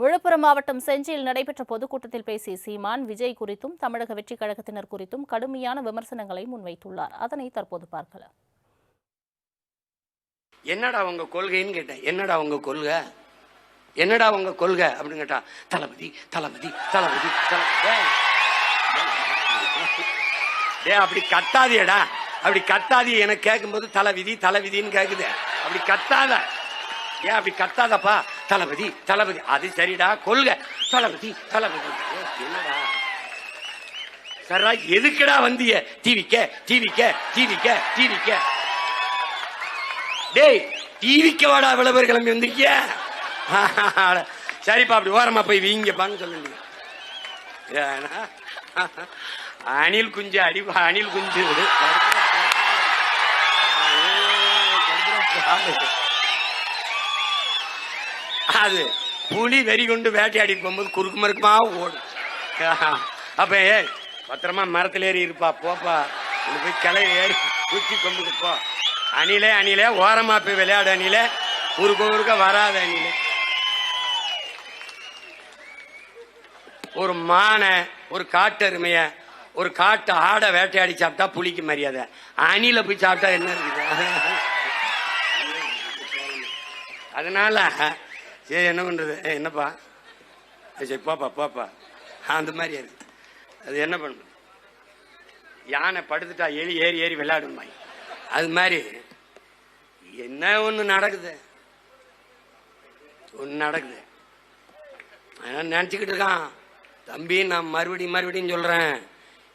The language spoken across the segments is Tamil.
விழுப்புரம் மாவட்டம் செஞ்சியில் நடைபெற்ற பொதுக்கூட்டத்தில் பேசிய சீமான் விஜய் குறித்தும் தமிழக வெற்றிக் கழகத்தினர் குறித்தும் கடுமையான விமர்சனங்களை முன்வைத்துள்ளார். அதனை தற்போது பார்க்கலாம். என்னடா உங்க கொள்கைன்னு கேட்டேன். என்னடா உங்க கொள்கை? என்னடா உங்க கொள்கை? அப்படின்னு கேட்டா தளபதி தளபதி தளபதி தளபதி. அப்படி கத்தாதியடா அப்படி கத்தாதி. எனக்கு கேட்கும்போது தலைவிதி தலைவிதின்னு கேக்குது. அப்படி கத்தாத. ஏன் அப்படி கத்தாதப்பா? தளபதி தளபதி. அது சரிடா கொள்க. தளபதி தளபதி. என்னடா? சரா எதுக்குடா வந்திய? டிவிக்க டிவிக்க டிவிக்க டிவிக்க. டேய் டிவிக்க வாடா விளம்பர கிளம்பி வந்திருக்கிய? சரிப்பா அப்படி ஓரமா போய் வீங்கப்பான்னு சொல்லுங்க. ஏன்னா, அணில் குஞ்சு அடி அணில் குஞ்சு. விடு. அது புலி வெறி கொண்டு வேட்டையாடி போகும்போது குறுக்கு மறுக்குமா ஓடும். அப்ப ஏய் பத்திரமா மரத்துல ஏறி இருப்பா போப்பா. இங்க போய் கிளை ஏறி குச்சி கொம்புக்கு போ. அணிலே அணிலே ஓரமா போய் விளையாடு அணிலே. குறுக்க குறுக்க வராது அணிலே. ஒரு மானை ஒரு காட்டெருமைய ஒரு காட்டு ஆடை வேட்டையாடி சாப்பிட்டா புளிக்கு மரியாதை. அணில போய் சாப்பிட்டா என்ன இருக்குது? அதனால ஏ என்ன பண்ணுறது ஏ என்னப்பா? சரி போப்பா போப்பா. அந்த மாதிரி இருக்கு அது என்ன பண்ணும்? யானை படுத்துட்டா எலி ஏறி ஏறி விளையாடுமா அது மாதிரி. என்ன ஒன்று நடக்குது? ஒன்று நடக்குது. அவன் நினச்சிக்கிட்டு இருக்கான். தம்பி நான் மறுபடியும் மறுபடியும் சொல்கிறேன்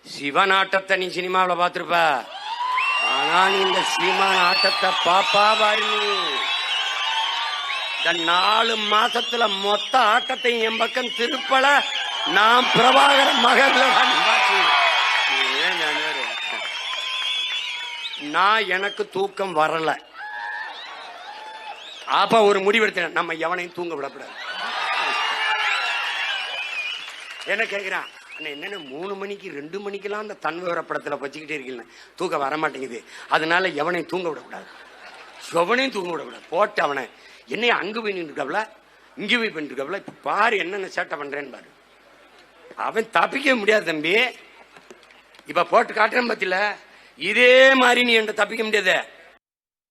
சிவன் ஆட்டத்தை நீ சினிமாவில் பார்த்துருப்ப. ஆனா நீ இந்த சீமான் ஆட்டத்தை பாப்பா பாரு நாலு மாசத்துல மொத்த ஆட்டத்தையும் என் பக்கம் திருப்பல. நான் பிரபாகர மகர்ல ஏன் நான் எனக்கு தூக்கம் வரல. அப்ப ஒரு முடிவெடுத்தேன். நம்ம எவனையும் தூங்க விடக்கூடாது. என்ன கேட்கிறான் அண்ணா என்னென்ன மூணு மணிக்கு ரெண்டு மணிக்கெல்லாம் அந்த தன் விவரப்படத்துல வச்சுக்கிட்டே இருக்கீங்க தூக்கம் வர மாட்டேங்குது அதனால எவனையும் தூங்க விடக்கூடாது. எவனையும் தூங்க விடக்கூடாது. போட்டு அவனை. என்னைய அங்கு போய் நின்றுக்கவல இங்கே போய் பண்ணிருக்கவல இப்போ பாரு என்னென்ன சேட்டை பண்ணுறேன்னு பாரு. அவன் தப்பிக்க முடியாது தம்பி. இப்போ போட்டு காட்டுறேன் பத்தில. இதே மாதிரி நீ என்கிட்ட தப்பிக்க முடியாது.